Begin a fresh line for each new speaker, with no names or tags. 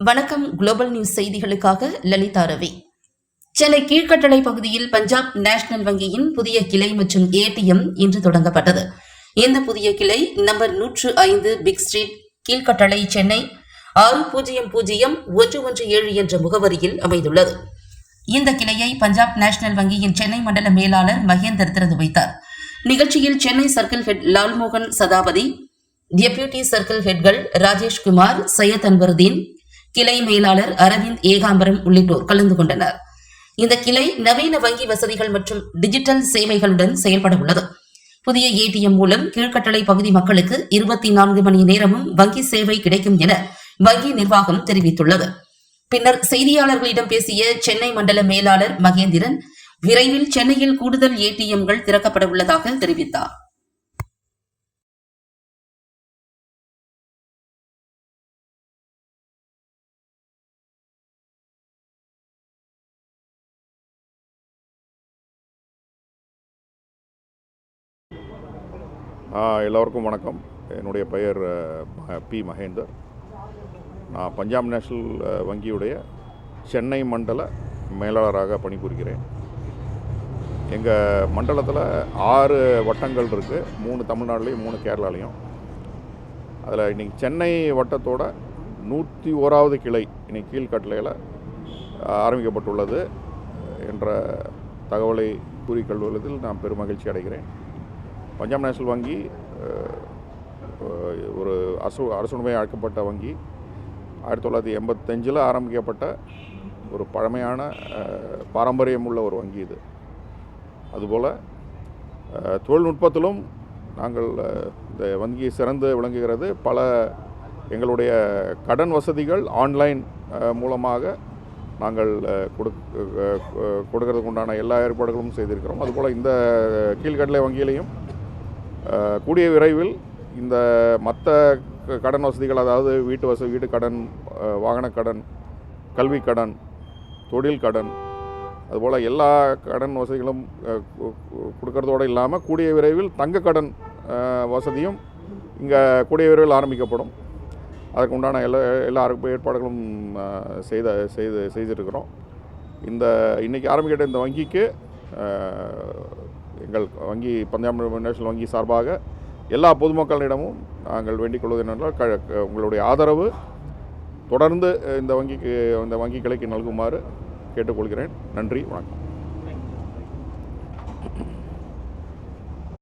வணக்கம். Global news செய்திகளுக்காக லலிதா ரவி. சென்னை கீழ்கட்டளை பகுதியில் பஞ்சாப் நேஷனல் வங்கியின் புதிய கிளை மற்றும் ஏடிஎம் இன்று தொடங்கப்பட்டது. இந்த புதிய கிளை நம்பர் நூற்று ஐந்து பிக் ஸ்ட்ரீட் கீழ்கட்டளை சென்னை ஆறு பூஜ்ஜியம் பூஜ்ஜியம் ஒன்று ஒன்று ஏழு என்ற முகவரியில் அமைந்துள்ளது. இந்த கிளையை பஞ்சாப் நேஷனல் வங்கியின் சென்னை மண்டல மேலாளர் மகேந்தர் திறந்து வைத்தார். நிகழ்ச்சியில் Chennai circle head Lalmohan Sathapathy deputy circle ஹெட்கள் Rajeshkumar Syed Anwaruddin கிளை மேலாளர் அரவிந்த் ஏகாம்பரம் உள்ளிட்டோர் கலந்து கொண்டனர். இந்த கிளை நவீன வங்கி வசதிகள் மற்றும் டிஜிட்டல் சேவைகளுடன் செயல்பட உள்ளது. புதிய ஏடிஎம் மூலம் கீழ்கட்டளை பகுதி மக்களுக்கு இருபத்தி நான்கு மணி நேரமும் வங்கி சேவை கிடைக்கும் என வங்கி நிர்வாகம் தெரிவித்துள்ளது. பின்னர் செய்தியாளர்களிடம் பேசிய சென்னை மண்டல மேலாளர் மகேந்திரன் விரைவில் சென்னையில் கூடுதல் ஏடிஎம்கள் திறக்கப்பட உள்ளதாக தெரிவித்தார்.
எல்லோருக்கும் வணக்கம். என்னுடைய பெயர் ம- பி மகேந்தர். நான் பஞ்சாப் நேஷனல் வங்கியுடைய சென்னை மண்டல மேலாளராக பணிபுரிகிறேன். எங்கள் மண்டலத்தில் ஆறு வட்டங்கள் இருக்குது மூணு தமிழ்நாடுலேயும் மூணு கேரளாலையும். அதில் இன்றைக்கி சென்னை வட்டத்தோட நூற்றி ஓராவது கிளை இன்றைக்கி கீழ்கட்டளையில் ஆரம்பிக்கப்பட்டுள்ளது. என்ற தகவலை கூறிக்கொள்வதில் நான் பெருமகிழ்ச்சி அடைகிறேன். பஞ்சாப் நேஷனல் வங்கி ஒரு அரசு அரசுடைமை அழைக்கப்பட்ட வங்கி ஆயிரத்தி தொள்ளாயிரத்தி எண்பத்தஞ்சில் ஆரம்பிக்கப்பட்ட ஒரு பழமையான பாரம்பரியம் உள்ள ஒரு வங்கி இது. அதுபோல் தொழில்நுட்பத்திலும் நாங்கள் இந்த வங்கி சிறந்து விளங்குகிறது. பல எங்களுடைய கடன் வசதிகள் ஆன்லைன் மூலமாக நாங்கள் அஹ், கொடுக் கொடுக்கறதுக்கு உண்டான எல்லா ஏற்பாடுகளும் செய்திருக்கிறோம். அதுபோல் இந்த கீழ்கடலை வங்கியிலையும் கூடிய விரைவில் இந்த மற்ற க- கடன் வசதிகள் அதாவது வீட்டு வசதி வீட்டு கடன் வாகனக்கடன் கடன் கல்வி கடன் தொழில் கடன் அதுபோல் எல்லா கடன் வசதிகளும் கொடுக்கறதோடு இல்லாமல் கூடிய விரைவில் தங்க கடன் வசதியும் இங்கே கூடிய விரைவில் ஆரம்பிக்கப்படும். அதுக்கு உண்டான எல்லா எல்லா ஏற்பாடுகளும் செய்த செய்து செய்திருக்கிறோம். இந்த இன்றைக்கி ஆரம்பிக்கிட்ட இந்த வங்கிக்கு எங்கள் வங்கி பஞ்சாப் நேஷனல் வங்கி சார்பாக எல்லா பொதுமக்களிடமும் நாங்கள் வேண்டிக் கொள்வது என்னென்றால் க உங்களுடைய ஆதரவு தொடர்ந்து இந்த வங்கிக்கு இந்த வங்கி கிளைக்கு நல்குமாறு கேட்டுக்கொள்கிறேன். நன்றி வணக்கம்.